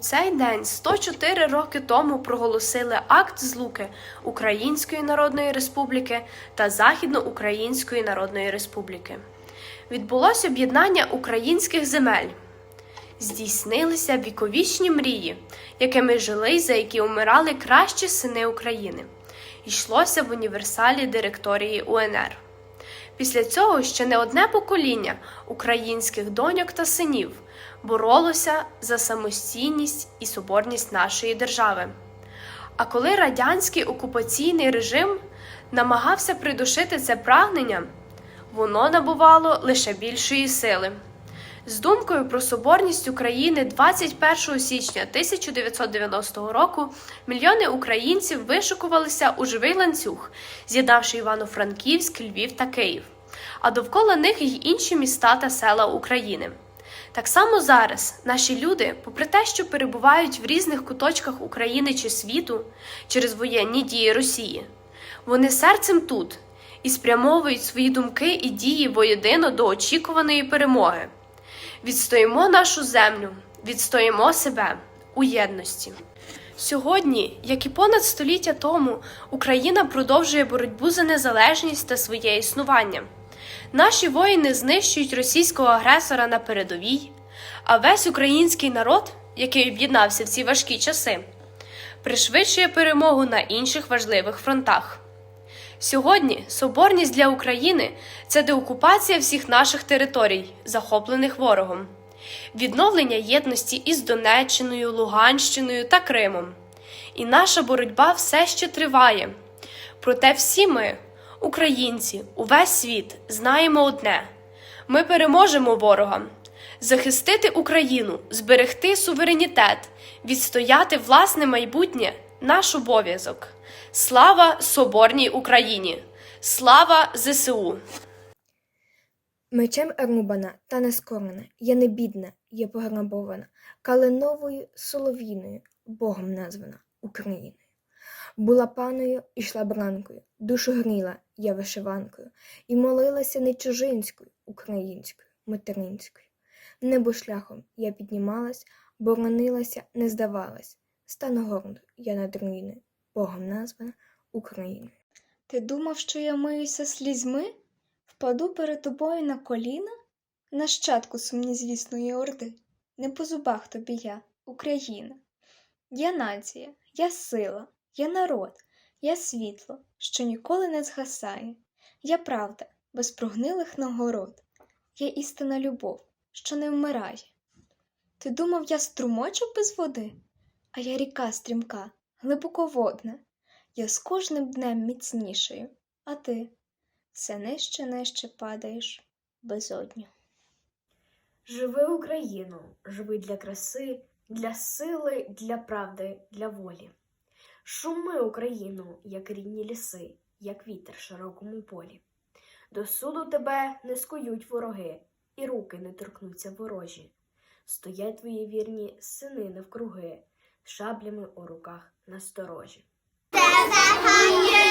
цей день 104 роки тому проголосили акт злуки Української Народної Республіки та Західноукраїнської Народної Республіки. Відбулося об'єднання українських земель. Здійснилися віковічні мрії, якими жили за які умирали кращі сини України. Йшлося в універсалі директорії УНР. Після цього ще не одне покоління українських доньок та синів боролося за самостійність і соборність нашої держави. А коли радянський окупаційний режим намагався придушити це прагнення, воно набувало лише більшої сили. З думкою про соборність України 21 січня 1990 року мільйони українців вишукувалися у живий ланцюг, з'єднавши Івано-Франківськ, Львів та Київ, а довкола них й інші міста та села України. Так само зараз наші люди, попри те, що перебувають в різних куточках України чи світу через воєнні дії Росії, вони серцем тут і спрямовують свої думки і дії воєдино до очікуваної перемоги. Відстоїмо нашу землю, відстоїмо себе у єдності. Сьогодні, як і понад століття тому, Україна продовжує боротьбу за незалежність та своє існування. Наші воїни знищують російського агресора на передовій, а весь український народ, який об'єднався в ці важкі часи, пришвидшує перемогу на інших важливих фронтах. Сьогодні соборність для України це деокупація всіх наших територій, захоплених ворогом, відновлення єдності із Донеччиною, Луганщиною та Кримом. І наша боротьба все ще триває. Проте всі ми, українці, увесь світ, знаємо одне: ми переможемо ворога, захистити Україну, зберегти суверенітет, відстояти власне майбутнє наш обов'язок. Слава Соборній Україні! Слава ЗСУ! Мечем рубана та не скорена, я не бідна, я пограбована, калиновою солов'їною, Богом названа Україною. Була паною, ішла бранкою, душу гріла я вишиванкою, і молилася не чужинською, українською, материнською. Небо шляхом я піднімалась, боронилася, не здавалась. Стану гордо я над руїною, Богом названа Україною. Ти думав, що я миюся слізьми? Впаду перед тобою на коліна? Нащадку сумнізвісної орди, не по зубах тобі я, Україна. Я нація, я сила, я народ, я світло, що ніколи не згасає. Я правда, без прогнилих нагород, я істина любов, що не вмирає. Ти думав, я струмочок без води, а я ріка стрімка, глибоководна. Я з кожним днем міцнішою, а ти все нижче нижче падаєш безодню. Живи Україну, живи для краси, для сили, для правди, для волі. Шуми Україну, як рідні ліси, як вітер в широкому полі. До суду тебе не скують вороги, і руки не торкнуться ворожі. Стоять твої вірні сини навкруги, шаблями у руках насторожі. Розквітає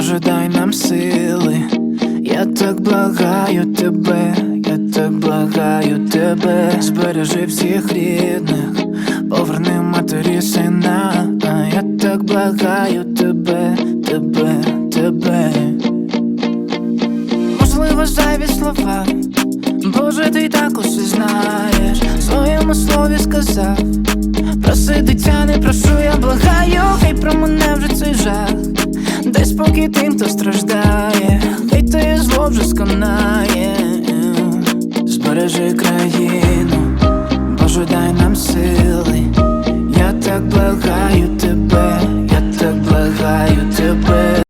Боже, дай нам сили. Я так благаю тебе, я так благаю тебе, збережи всіх рідних, поверни матері сина, а я так благаю тебе, тебе, тебе. Можливо, зайві слова, Боже, ти так усе знаєш, в своєму слові сказав. Хто страждає, хай те зло вже сконає. Збережи країну,